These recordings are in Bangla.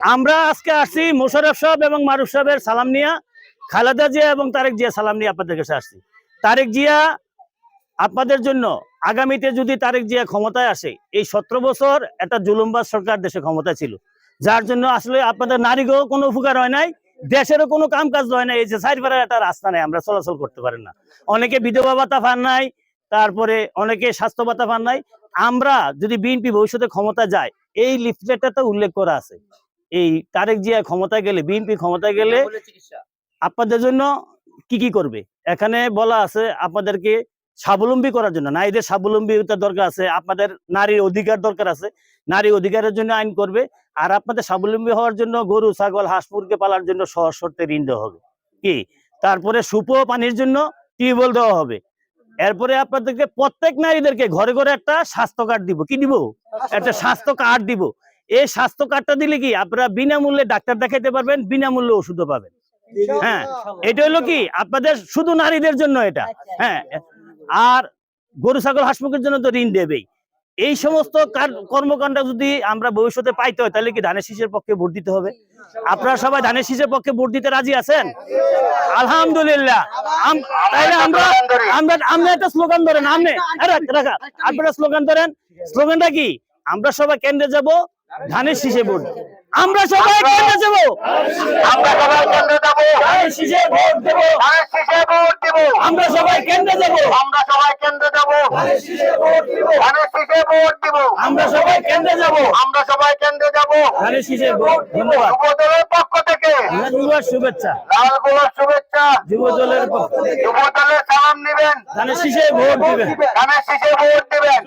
আমরা আজকে আসছি মোশারফ সাহেব এবং মারুফ সাহেবের সালাম নিয়া, খালেদা জিয়া এবং তারেক জিয়া সালাম নিয়ে আপনাদের কাছে আসছি। তারেক জিয়া, আপনাদের জন্য আগামীতে যদি তারেক জিয়া ক্ষমতায় আসে, এই সতেরো বছর একটা জুলুমবাজ সরকার দেশে ক্ষমতায় ছিল। যার জন্য আসলে আপনাদের নারীকেও কোনো উপকার হয় নাই, দেশেরও কোনো কাম কাজ হয় না এই যে সাইডপাড়ার একটা রাস্তা নেই, আমরা চলাচল করতে পারেন না। অনেকে বিধবা ভাতা পান নাই, তারপরে অনেকে স্বাস্থ্য ভাতা পান নাই। আমরা যদি বিএনপি ভবিষ্যতে ক্ষমতা যায়, এই লিফলেটটাতে উল্লেখ করা আছে। এই তারেক জিয়া ক্ষমতায় গেলে বিএনপি ক্ষমতায় গেলে আপনাদের জন্য কি কি করবে? এখানে বলা আছে আপনাদেরকে স্বাবলম্বী করার জন্য নারীদের স্বাবলম্বিতার দরকার আছে আপনাদের নারীর অধিকার দরকার আছে নারী অধিকারের জন্য আইন করবে আর আপনাদের স্বাবলম্বী হওয়ার জন্য গরু ছাগল হাঁস মুরগি পালার জন্য সহজ শর্তে ঋণ দেওয়া হবে। কি? তারপরে সুপ পানির জন্য টিউবওয়েল দেওয়া হবে। এরপরে আপনাদেরকে প্রত্যেক নারীদেরকে ঘরে ঘরে একটা স্বাস্থ্য কার্ড দিব। কি দিব? একটা স্বাস্থ্য কার্ড দিব। এই স্বাস্থ্য কার্ডটা দিলে কি আপনারা বিনামূল্যে ডাক্তার দেখাইতে পারবেন বিনামূল্যে ওষুধও পাবেন। হ্যাঁ এটা হলো কি? আপনাদের শুধু নারীদের জন্য এটা। হ্যাঁ আর গরু ছাগল হাঁস মুরগির জন্য তো ঋণ দেবেই। এই সমস্ত কর্মকাণ্ড যদি আমরা ভবিষ্যতে পাইতে হয় তাহলে কি ধানের শীষের পক্ষে ভোট দিতে হবে? আপনারা সবাই ধানের শীষের পক্ষে ভোট দিতে রাজি আছেন? আলহামদুলিল্লাহ। আমরা আমরা আমরা একটা স্লোগান ধরেন আপনারা স্লোগান ধরেন। স্লোগানটা কি? আমরা সবাই কেন্দ্রে যাব ধানের শীষে ভোট। আমরা সবাই কেন্দ্রে যাব আমরা সবাই কেন্দ্রে যাব ধানের শীষে ভোট দেব। ধানের শীষে ভোট দিব। আমরা সবাই কেন্দ্রে যাব আমরা সবাই কেন্দ্রে যাব ধানের শীষে ভোট দিব। আমরা সবাই কেন্দ্রে যাব আমরা সবাই কেন্দ্রে যাব ধানের শীষে ভোট। ধন্যবাদ। যুব পক্ষ থেকে। ধন্যবাদ শুভেচ্ছা। লাল শুভেচ্ছা। যুব পক্ষ থেকে। যুব সালাম নিবেন। ধানের শীষে ভোট দিবেন। ধানের শীষে ভোট দিবেন।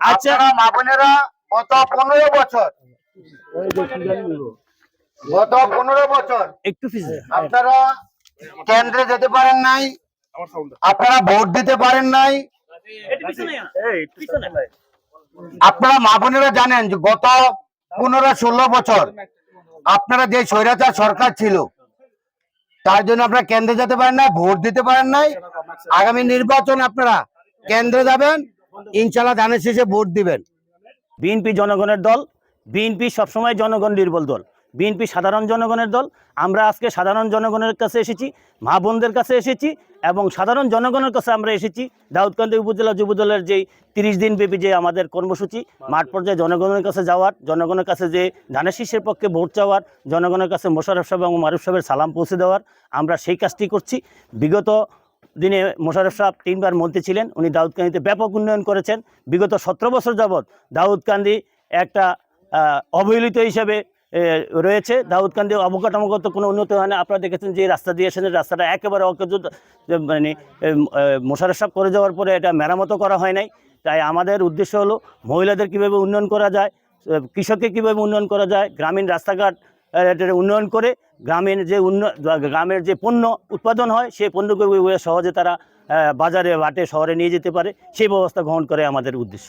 আচ্ছা আপনারা মা বোনেরা গত পনেরো বছর। গত পনেরো বছর। একটু আপনারা কেন্দ্রে যেতে পারেন নাই। আপনারা ভোট দিতে পারেন নাই। আপনারা মা বোনেরা জানেন যে গত পনেরো ষোলো বছর আপনারা যে স্বৈরাচার সরকার ছিল তার জন্য আপনারা কেন্দ্রে যেতে পারেন নাই ভোট দিতে পারেন নাই। আগামী নির্বাচন আপনারা কেন্দ্রে যাবেন ইনশাল্লাহ ধানের শেষে ভোট দিবেন। বিএনপি জনগণের দল, বিএনপি সবসময় জনগণ নির্বল দল, বিএনপি সাধারণ জনগণের দল, আমরা আজকে সাধারণ জনগণের কাছে এসেছি, মা বোনদের কাছে এসেছি এবং সাধারণ জনগণের কাছে আমরা এসেছি দাউদকান্দি উপজেলা যুব দলের যেই তিরিশ দিন ব্যাপী যে আমাদের কর্মসূচি, মাঠ পর্যায়ে জনগণের কাছে যাওয়ার, জনগণের কাছে যে ধানের শীষের পক্ষে ভোট চাওয়ার, জনগণের কাছে মোশারফ সাহেব এবং মারুফ সাহেবের সালাম পৌঁছে দেওয়ার, আমরা সেই কাজটি করছি। বিগত দিনে মোশারফ সাহেব তিনবার মন্ত্রী ছিলেন, উনি দাউদকান্দিতে ব্যাপক উন্নয়ন করেছেন। বিগত সতেরো বছর যাবৎ দাউদকান্দি একটা অবহেলিত হিসাবে রয়েছে। দাউদকান্দি অবকাঠামোগত কোনো উন্নতি হয় না। আপনারা দেখেছেন যে রাস্তা দিয়ে এসেছেন, রাস্তাটা একেবারে অকেজ মানে মোশারফ সাহেব করে যাওয়ার পরে এটা মেরামতো করা হয় নাই। তাই আমাদের উদ্দেশ্য হলো মহিলাদের কীভাবে উন্নয়ন করা যায় কৃষককে কীভাবে উন্নয়ন করা যায়, গ্রামীণ রাস্তাঘাট উন্নয়ন করে গ্রামের যে উন্ন, গ্রামের যে পণ্য উৎপাদন হয়, সেই পণ্যকে সহজে তারা বাজারে বাটে শহরে নিয়ে যেতে পারে। সেই ব্যবস্থা গ্রহণ করে আমাদের উদ্দেশ্য।